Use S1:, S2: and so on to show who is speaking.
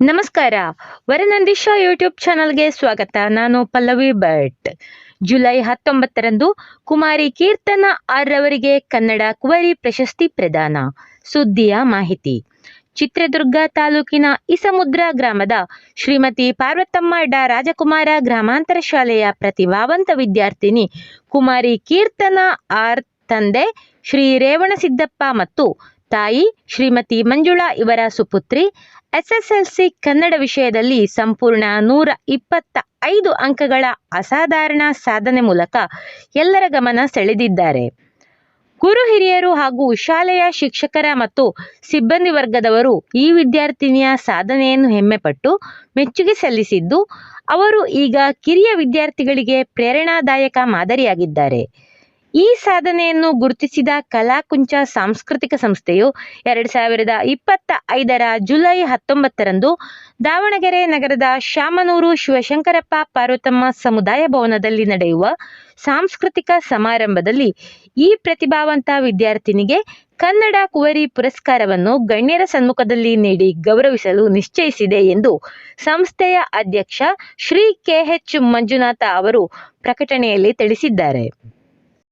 S1: ನಮಸ್ಕಾರ. ವರನಂದಿಶಾ ಯೂಟ್ಯೂಬ್ ಚಾನಲ್ಗೆ ಸ್ವಾಗತ. ನಾನು ಪಲ್ಲವಿ ಭಟ್. ಜುಲೈ ಹತ್ತೊಂಬತ್ತರಂದು ಕುಮಾರಿ ಕೀರ್ತನ ಆರ್ ರವರಿಗೆ ಕನ್ನಡ ಕುವರಿ ಪ್ರಶಸ್ತಿ ಪ್ರದಾನ. ಸುದ್ದಿಯ ಮಾಹಿತಿ. ಚಿತ್ರದುರ್ಗ ತಾಲೂಕಿನ ಇಸಮುದ್ರ ಗ್ರಾಮದ ಶ್ರೀಮತಿ ಪಾರ್ವತಮ್ಮ ಡಾ ರಾಜಕುಮಾರ ಗ್ರಾಮಾಂತರ ಶಾಲೆಯ ಪ್ರತಿಭಾವಂತ ವಿದ್ಯಾರ್ಥಿನಿ ಕುಮಾರಿ ಕೀರ್ತನ ಆರ್ ತಂದೆ ಶ್ರೀ ರೇವಣಸಿದ್ದಪ್ಪ ಮತ್ತು ತಾಯಿ ಶ್ರೀಮತಿ ಮಂಜುಳಾ ಇವರ ಸುಪುತ್ರಿ. ಎಸ್ಎಸ್ಎಲ್ಸಿ ಕನ್ನಡ ವಿಷಯದಲ್ಲಿ ಸಂಪೂರ್ಣ ನೂರ ಇಪ್ಪತ್ತ ಐದು ಅಂಕಗಳ ಅಸಾಧಾರಣ ಸಾಧನೆ ಮೂಲಕ ಎಲ್ಲರ ಗಮನ ಸೆಳೆದಿದ್ದಾರೆ. ಗುರು ಹಿರಿಯರು ಹಾಗೂ ಶಾಲೆಯ ಶಿಕ್ಷಕರ ಮತ್ತು ಸಿಬ್ಬಂದಿ ವರ್ಗದವರು ಈ ವಿದ್ಯಾರ್ಥಿನಿಯ ಸಾಧನೆಯನ್ನು ಹೆಮ್ಮೆಪಟ್ಟು ಮೆಚ್ಚುಗೆ ಸಲ್ಲಿಸಿದ್ದು, ಅವರು ಈಗ ಕಿರಿಯ ವಿದ್ಯಾರ್ಥಿಗಳಿಗೆ ಪ್ರೇರಣಾದಾಯಕ ಮಾದರಿಯಾಗಿದ್ದಾರೆ. ಈ ಸಾಧನೆಯನ್ನು ಗುರುತಿಸಿದ ಕಲಾಕುಂಚ ಸಾಂಸ್ಕೃತಿಕ ಸಂಸ್ಥೆಯು ಎರಡು ಸಾವಿರದ ಇಪ್ಪತ್ತ ಐದರ ಜುಲೈ ಹತ್ತೊಂಬತ್ತರಂದು ದಾವಣಗೆರೆ ನಗರದ ಶಾಮನೂರು ಶಿವಶಂಕರಪ್ಪ ಪಾರ್ವತಮ್ಮ ಸಮುದಾಯ ಭವನದಲ್ಲಿ ನಡೆಯುವ ಸಾಂಸ್ಕೃತಿಕ ಸಮಾರಂಭದಲ್ಲಿ ಈ ಪ್ರತಿಭಾವಂತ ವಿದ್ಯಾರ್ಥಿನಿಗೆ ಕನ್ನಡ ಕುವರಿ ಪುರಸ್ಕಾರವನ್ನು ಗಣ್ಯರ ಸಮ್ಮುಖದಲ್ಲಿ ನೀಡಿ ಗೌರವಿಸಲು ನಿಶ್ಚಯಿಸಿದೆ ಎಂದು ಸಂಸ್ಥೆಯ ಅಧ್ಯಕ್ಷ ಶ್ರೀ ಕೆಎಚ್ ಮಂಜುನಾಥ ಅವರು ಪ್ರಕಟಣೆಯಲ್ಲಿ ತಿಳಿಸಿದ್ದಾರೆ.